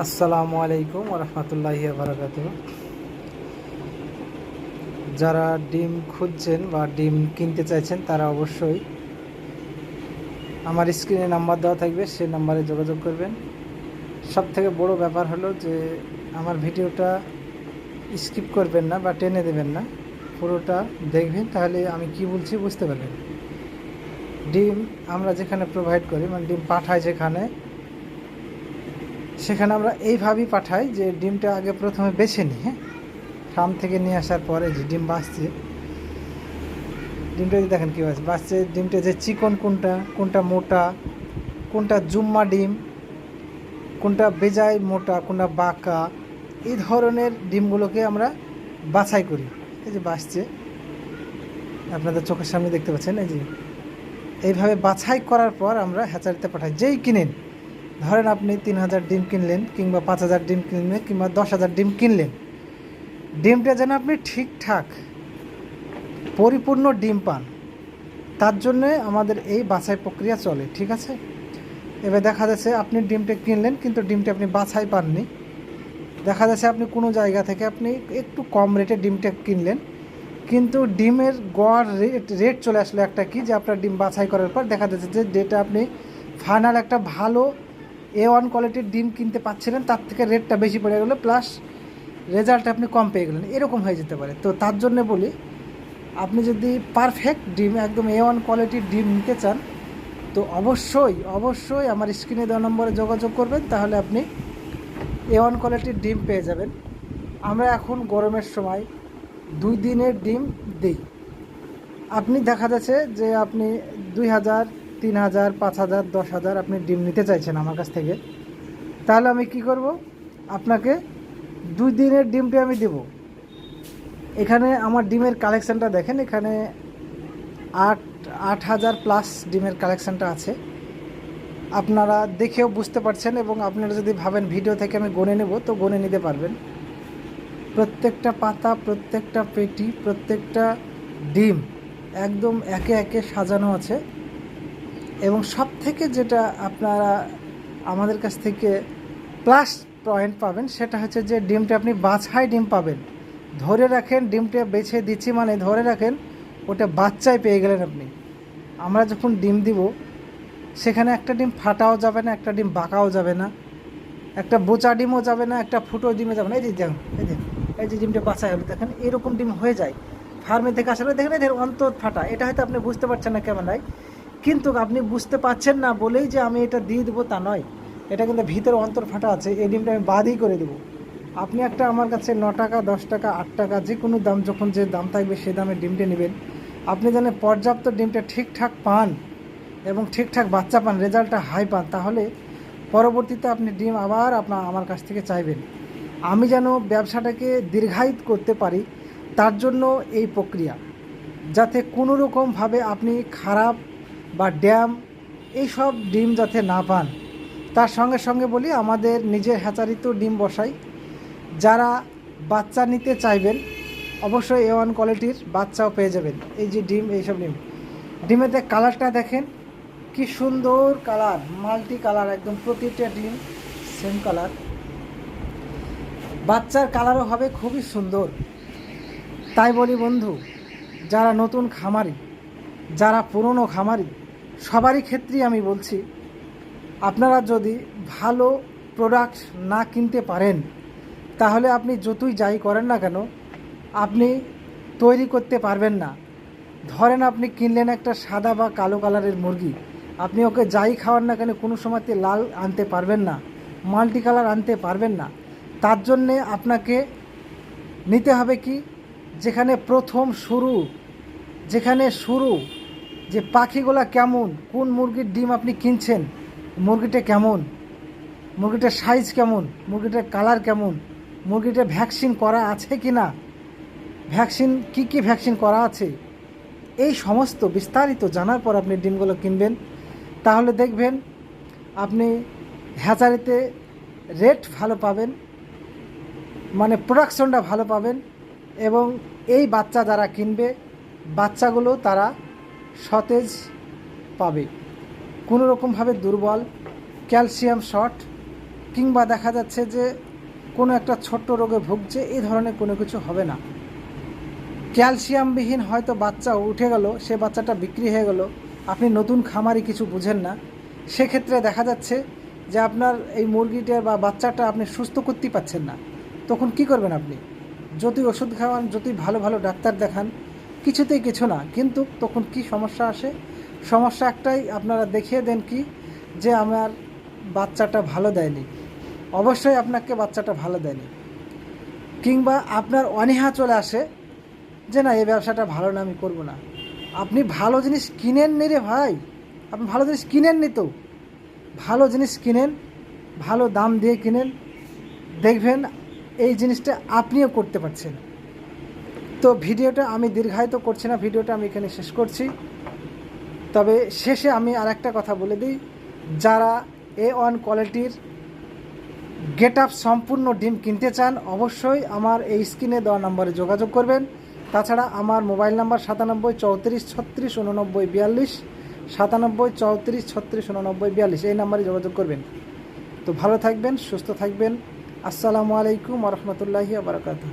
আসসালামু আলাইকুম রহমতুল্লাহি বারাকাত যারা ডিম খুঁজছেন বা ডিম কিনতে চাইছেন, তারা অবশ্যই আমার স্ক্রিনে নাম্বার দেওয়া থাকবে, সেই নাম্বারে যোগাযোগ করবেন। সব থেকে বড় ব্যাপার হলো যে, আমার ভিডিওটা স্কিপ করবেন না বা টেনে দেবেন না, পুরোটা দেখবেন, তাহলে আমি কি বলছি বুঝতে পারবেন। ডিম আমরা যেখানে প্রোভাইড করি মানে ডিম পাঠাই যেখানে সেখানে আমরা এইভাবেই পাঠাই যে ডিমটা আগে প্রথমে বেছে নিই হ্যাঁ? ফার্ম থেকে নিয়ে আসার পরে যে ডিম বাঁচছে, ডিমটা যদি দেখেন কী বাঁচছে বাঁচছে ডিমটা যে চিকন কোনটা কোনটা মোটা, কোনটা জুম্মা ডিম, কোনটা বেজায় মোটা, কোনটা বাঁকা, এই ধরনের ডিমগুলোকে আমরা বাছাই করি। এই যে বাঁচছে, আপনাদের চোখের সামনে দেখতে পাচ্ছেন, এই যে। এইভাবে বাছাই করার পর আমরা হ্যাচারিতে পাঠাই, যেই কিনেন। ধরেন আপনি তিন হাজার ডিম কিনলেন কিংবা পাঁচ হাজার ডিম কিনলেন কিংবা দশ হাজার ডিম কিনলেন। ডিমটা যেন আপনি ঠিকঠাক, পরিপূর্ণ ডিম পান, তার জন্যে আমাদের এই বাছাই প্রক্রিয়া চলে, ঠিক আছে? এবার দেখা যাচ্ছে আপনি ডিমটা কিনলেন কিন্তু ডিমটা আপনি বাছাই পাননি। দেখা যাচ্ছে আপনি কোনো জায়গা থেকে আপনি একটু কম রেটে ডিমটা কিনলেন, কিন্তু ডিমের গড় রেট রেট চলে আসলো একটা কি? যে আপনার ডিম বাছাই করার পর দেখা যাচ্ছে যে, যেটা আপনি ফাইনাল একটা ভালো এ ওয়ান কোয়ালিটির ডিম কিনতে পাচ্ছিলেন, তার থেকে রেটটা বেশি পড়ে গেলো প্লাস রেজাল্ট আপনি কম পেয়ে গেলেন। এরকম হয়ে যেতে পারে। তো তার জন্য বলি, আপনি যদি পারফেক্ট ডিম, একদম এ ওয়ান কোয়ালিটির ডিম নিতে চান, তো অবশ্যই অবশ্যই আমার স্ক্রিনে দেওয়া নম্বরে যোগাযোগ করবেন, তাহলে আপনি এ ওয়ান কোয়ালিটির ডিম পেয়ে যাবেন। আমরা এখন গরমের সময় দুই দিনের ডিম দিই। আপনি দেখা যাচ্ছে যে আপনি দুই হাজার তিন হাজার, পাঁচ হাজার, দশ হাজার আপনি ডিম নিতে চাইছেন আমার কাছ থেকে, তাহলে আমি কি করব? আপনাকে দুই দিনের ডিমটি আমি দেব। এখানে আমার ডিমের কালেকশানটা দেখেন, এখানে আট আট হাজার প্লাস ডিমের কালেকশানটা আছে। আপনারা দেখেও বুঝতে পারছেন এবং আপনারা যদি ভাবেন ভিডিও থেকে আমি গনে নেব, তো গনে নিতে পারবেন। প্রত্যেকটা পাতা, প্রত্যেকটা পেটি, প্রত্যেকটা ডিম একদম একে একে সাজানো আছে। এবং সব থেকে যেটা আপনারা আমাদের কাছ থেকে প্লাস পয়েন্ট পাবেন, সেটা হচ্ছে যে ডিমটা আপনি বাছাই ডিম পাবেন। ধরে রাখেন, ডিমটা বেছে দিচ্ছি মানে ধরে রাখেন, ওটা বাচ্চায় পেয়ে গেলেন আপনি। আমরা যখন ডিম দিব, সেখানে একটা ডিম ফাটাও যাবে না, একটা ডিম বাঁকাও যাবে না, একটা বোচা ডিমও যাবে না, একটা ফুটো ডিমও যাবে না। এই যে দেখুন, এই যে এই যে ডিমটা বাছাই হলো দেখেন এরকম ডিম হয়ে যায়। ফার্মে থেকে আসলে দেখেন এদের অন্তর ফাটা, এটা হয়তো আপনি বুঝতে পারছেন না ক্যামেরায়। কিন্তু আপনি বুঝতে পারছেন না বলেই যে আমি এটা দিয়ে দেবো তা নয়। এটা কিন্তু ভিতরে অন্তর ফাটা আছে, এই ডিমটা আমি বাদই করে দেবো। আপনি একটা আমার কাছে ন টাকা, দশ টাকা, আট টাকা যে কোনো দাম যখন যে দাম থাকবে সেই দামে ডিমটা নেবেন। আপনি যেন পর্যাপ্ত ডিমটা ঠিকঠাক পান এবং ঠিকঠাক বাচ্চা পান, রেজাল্টটা হাই পান, তাহলে পরবর্তীতে আপনি ডিম আবার আপনার আমার কাছ থেকে চাইবেন। আমি যেন ব্যবসাটাকে দীর্ঘায়িত করতে পারি, তার জন্য এই প্রক্রিয়া। যাতে কোনো রকমভাবে আপনি খারাপ বা ড্যাম, এইসব ডিম যাতে না পান। তার সঙ্গে সঙ্গে বলি, আমাদের নিজের হ্যাচারিতেও ডিম বসাই। যারা বাচ্চা নিতে চাইবেন, অবশ্যই এ ওয়ান কোয়ালিটির বাচ্চাও পেয়ে যাবেন। এই যে ডিম, এইসব ডিম। ডিমেতে কালারটা দেখেন, কি সুন্দর কালার, মাল্টি কালার, একদম প্রতিটা ডিম সেম কালার। বাচ্চার কালারও হবে খুবই সুন্দর। তাই বলি বন্ধু, যারা নতুন খামারি, যারা পুরনো খামারি সবারই ক্ষেত্রেই আমি বলছি, আপনারা যদি ভালো প্রোডাক্ট না কিনতে পারেন, তাহলে আপনি যতই যাই করেন না কেন, আপনি তৈরি করতে পারবেন না। ধরেন আপনি কিনলেন একটা সাদা বা কালো কালারের মুরগি, আপনি ওকে যাই খাওয়ান না কেন, কোনো সময়তে লাল আনতে পারবেন না, মাল্টি কালার আনতে পারবেন না। তার জন্যে আপনাকে নিতে হবে কি, যেখানে প্রথম শুরু, যেখানে শুরু যে পাখিগুলা কেমন? কোন মুরগির ডিম আপনি কিনছেন? মুরগিটা কেমন? মুরগিটার সাইজ কেমন? মুরগিটার কালার কেমন? মুরগিটা ভ্যাকসিন করা আছে কি না ভ্যাকসিন কি কি ভ্যাকসিন করা আছে? এই সমস্ত বিস্তারিত জানার পর আপনি ডিমগুলো কিনবেন। তাহলে দেখবেন আপনি হ্যাচারিতে রেট ভালো পাবেন মানে প্রোডাকশনটা ভালো পাবেন এবং এই বাচ্চা যারা কিনবে, বাচ্চাগুলো তারা সতেজ পাবে। কোনো রকমভাবে দুর্বল, ক্যালসিয়াম শর্ট, কিংবা দেখা যাচ্ছে যে কোনো একটা ছোট্ট রোগে ভুগছে এই ধরনের কোনো কিছু হবে না। ক্যালসিয়ামবিহীন হয়তো বাচ্চা উঠে গেল, সে বাচ্চাটা বিক্রি হয়ে গেল, আপনি নতুন খামারি কিছু বুঝেন না। সেক্ষেত্রে দেখা যাচ্ছে যে আপনার এই মুরগিটা বা বাচ্চাটা আপনি সুস্থ করতেই পাচ্ছেন না। তখন কি করবেন আপনি? যতই ওষুধ খাওয়ান যতই ভালো ভালো ডাক্তার দেখান কিছুতেই কিছু না। কিন্তু তখন কি সমস্যা আসে? সমস্যা একটাই, আপনারা দেখিয়ে দেন কি? যে আমার বাচ্চাটা ভালো দেয়নি। অবশ্যই আপনাকে বাচ্চাটা ভালো দেয়নি। কিংবা আপনার অনীহা চলে আসে যে, না, এই ব্যবসাটা ভালো না, আমি করব না। আপনি ভালো জিনিস কিনেন নি রে ভাই। আপনি ভালো জিনিস কিনেন নি তো। ভালো জিনিস কিনেন, ভালো দাম দিয়ে কিনেন, দেখবেন এই জিনিসটা আপনিও করতে পারছেন। তো ভিডিওটা আমি দীর্ঘায়িত করছি না, ভিডিওটা আমি এখানে শেষ করছি। তবে শেষে আমি আর একটা কথা বলে দিই, যারা এ ওয়ান কোয়ালিটির গেট আপ সম্পূর্ণ ডিম কিনতে চান, অবশ্যই আমার এই স্ক্রিনে দেওয়া নাম্বারে যোগাযোগ করবেন। তাছাড়া আমার মোবাইল নাম্বার সাতানব্বই চৌত্রিশ ছত্রিশ উননব্বই বিয়াল্লিশ, সাতানব্বই চৌত্রিশ ছত্রিশ উননব্বই বিয়াল্লিশ, এই নাম্বারে যোগাযোগ করবেন। তো ভালো থাকবেন, সুস্থ থাকবেন। আসসালামু আলাইকুম রহমতুল্লাহি বারকাতুহ।